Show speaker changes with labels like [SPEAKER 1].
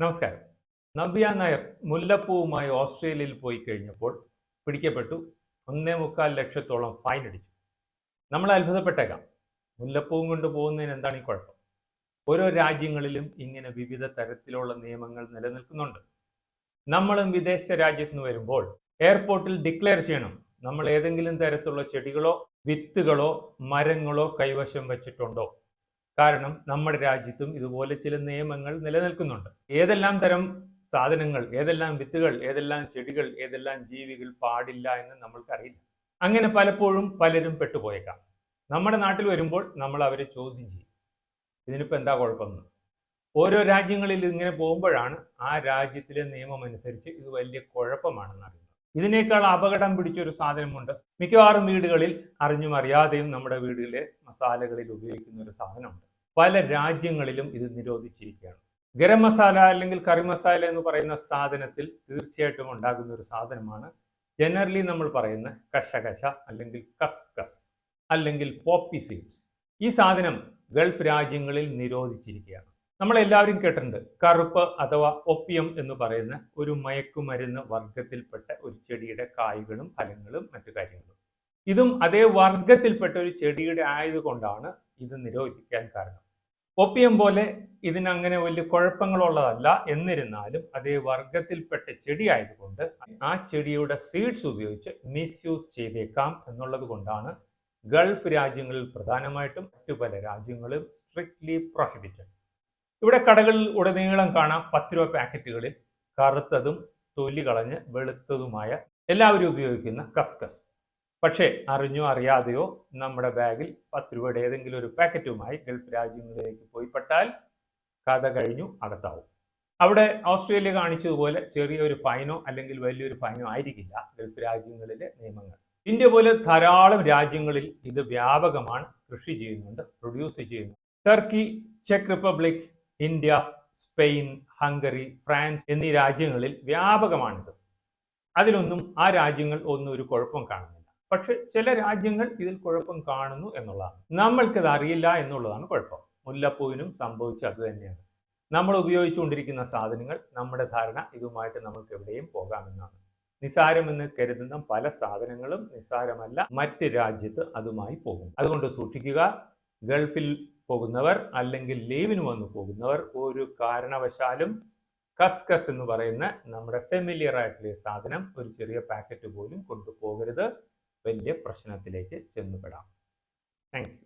[SPEAKER 1] നമസ്കാരം. നവ്യ നായർ മുല്ലപ്പൂവുമായി ഓസ്ട്രേലിയയിൽ പോയി കഴിഞ്ഞപ്പോൾ പിടിക്കപ്പെട്ടു. ഒന്നേ മുക്കാൽ ലക്ഷത്തോളം ഫൈൻ അടിച്ചു. നമ്മൾ അത്ഭുതപ്പെട്ടേക്കാം. മുല്ലപ്പൂവും കൊണ്ട് പോകുന്നതിന് എന്താണ് ഈ കുഴപ്പം? ഓരോ രാജ്യങ്ങളിലും ഇങ്ങനെ വിവിധ തരത്തിലുള്ള നിയമങ്ങൾ നിലനിൽക്കുന്നുണ്ട്. നമ്മളും വിദേശ രാജ്യത്ത് നിന്ന് വരുമ്പോൾ എയർപോർട്ടിൽ ഡിക്ലെയർ ചെയ്യണം. നമ്മൾ ഏതെങ്കിലും തരത്തിലുള്ള ചെടികളോ വിത്തുകളോ മരങ്ങളോ കൈവശം വെച്ചിട്ടുണ്ടോ? കാരണം നമ്മുടെ രാജ്യത്തും ഇതുപോലെ ചില നിയമങ്ങൾ നിലനിൽക്കുന്നുണ്ട്. ഏതെല്ലാം തരം സാധനങ്ങൾ ഏതെല്ലാം വിത്തുകൾ ഏതെല്ലാം ചെടികൾ ഏതെല്ലാം ജീവികൾ പാടില്ല എന്ന് നമ്മൾക്കറിയില്ല. അങ്ങനെ പലപ്പോഴും പലരും പെട്ടുപോയേക്കാം. നമ്മുടെ നാട്ടിൽ വരുമ്പോൾ നമ്മൾ അവരെ ചോദ്യം ചെയ്യും. ഇതിനിപ്പോൾ എന്താ കുഴപ്പമെന്ന്? ഓരോ രാജ്യങ്ങളിൽ ഇങ്ങനെ പോകുമ്പോഴാണ് ആ രാജ്യത്തിലെ നിയമം അനുസരിച്ച് ഇത് വലിയ കുഴപ്പമാണെന്ന് അറിയുന്നത്. ഇതിനേക്കാൾ അപകടം പിടിച്ചൊരു സാധനമുണ്ട്. മിക്കവാറും വീടുകളിൽ അറിഞ്ഞും അറിയാതെയും നമ്മുടെ വീടുകളിലെ മസാലകളിൽ ഉപയോഗിക്കുന്ന ഒരു സാധനമുണ്ട്. പല രാജ്യങ്ങളിലും ഇത് നിരോധിച്ചിരിക്കുകയാണ്. ഗരം മസാല അല്ലെങ്കിൽ കറി മസാല എന്ന് പറയുന്ന സാധനത്തിൽ തീർച്ചയായിട്ടും ഉണ്ടാകുന്ന ഒരു സാധനമാണ് ജനറലി നമ്മൾ പറയുന്ന കശകശ അല്ലെങ്കിൽ കസ് കസ് അല്ലെങ്കിൽ പോപ്പി സീഡ്സ് ഈ സാധനം ഗൾഫ് രാജ്യങ്ങളിൽ നിരോധിച്ചിരിക്കുകയാണ്. നമ്മൾ എല്ലാവരും കേട്ടിട്ടുണ്ട്. കറുപ്പ് അഥവാ ഒപ്പിയം എന്ന് പറയുന്ന ഒരു മയക്കുമരുന്ന് വർഗത്തിൽപ്പെട്ട ഒരു ചെടിയുടെ കായ്കളും ഫലങ്ങളും മറ്റു കാര്യങ്ങളും. ഇതും അതേ വർഗത്തിൽപ്പെട്ട ഒരു ചെടിയുടെ ആയതുകൊണ്ടാണ് ഇത് നിരോധിക്കാൻ കാരണം. ഒപ്പിയം പോലെ ഇതിനങ്ങനെ വലിയ കുഴപ്പങ്ങളുള്ളതല്ല. എന്നിരുന്നാലും അതേ വർഗത്തിൽപ്പെട്ട ചെടി ആയതുകൊണ്ട് ആ ചെടിയുടെ സീഡ്സ് ഉപയോഗിച്ച് മിസ്യൂസ് ചെയ്തേക്കാം എന്നുള്ളത് കൊണ്ടാണ് ഗൾഫ് രാജ്യങ്ങളിൽ പ്രധാനമായിട്ടും മറ്റു പല രാജ്യങ്ങളും സ്ട്രിക്ട്ലി പ്രൊഹിബിറ്റഡ്. ഇവിടെ കടകളിൽ ഉടനീളം കാണാം പത്ത് രൂപ പാക്കറ്റുകളിൽ കറുത്തതും തൊലി കളഞ്ഞ് വെളുത്തതുമായ എല്ലാവരും ഉപയോഗിക്കുന്ന കസ്കസ്. പക്ഷേ അറിഞ്ഞോ അറിയാതെയോ നമ്മുടെ ബാഗിൽ പത്ത് രൂപയുടെ ഏതെങ്കിലും ഒരു പാക്കറ്റുമായി ഗൾഫ് രാജ്യങ്ങളിലേക്ക് പോയിപ്പെട്ടാൽ കഥ കഴിഞ്ഞു അകത്താവും അവിടെ ഓസ്ട്രേലിയ കാണിച്ചതുപോലെ ചെറിയൊരു ഫൈനോ അല്ലെങ്കിൽ വലിയൊരു ഫൈനോ ആയിരിക്കില്ല ഗൾഫ് രാജ്യങ്ങളിലെ നിയമങ്ങൾ. ഇന്ത്യ പോലെ ധാരാളം രാജ്യങ്ങളിൽ ഇത് വ്യാപകമാണ്. കൃഷി ചെയ്യുന്നുണ്ട് പ്രൊഡ്യൂസ് ചെയ്യുന്നു Turkey check Republic India Spain Hungary France എന്നീ രാജ്യങ്ങളിൽ വ്യാപകമാണിത്. അതിലൊന്നും ആ രാജ്യങ്ങൾ ഒന്നും ഒരു കുഴപ്പം കാണുന്നില്ല. പക്ഷെ ചില രാജ്യങ്ങൾ ഇതിൽ കുഴപ്പം കാണുന്നു എന്നുള്ളതാണ്. നമ്മൾക്കത് അറിയില്ല എന്നുള്ളതാണ് കുഴപ്പം. മുല്ലപ്പൂവിനും സംഭവിച്ചത് അത് തന്നെയാണ്. നമ്മൾ ഉപയോഗിച്ചുകൊണ്ടിരിക്കുന്ന സാധനങ്ങൾ നമ്മുടെ ധാരണ ഇതുമായിട്ട് നമുക്ക് എവിടെയും പോകാമെന്നാണ്. നിസാരമെന്ന് കരുതുന്ന പല സാധനങ്ങളും നിസാരമല്ല. മറ്റ് രാജ്യത്ത് അതുമായി പോകും അതുകൊണ്ട് സൂക്ഷിക്കുക. ഗൾഫിൽ പോകുന്നവർ അല്ലെങ്കിൽ ലീവിന് വന്നു പോകുന്നവർ ഒരു കാരണവശാലും കസ്കസ് എന്ന് പറയുന്ന നമ്മുടെ ഫെമിലിയർ ആയിട്ടുള്ള സാധനം ഒരു ചെറിയ പാക്കറ്റ് പോലും കൊണ്ടുപോകരുത്. വലിയ പ്രശ്നത്തിലേക്ക് ചെന്നുപെടാം. താങ്ക്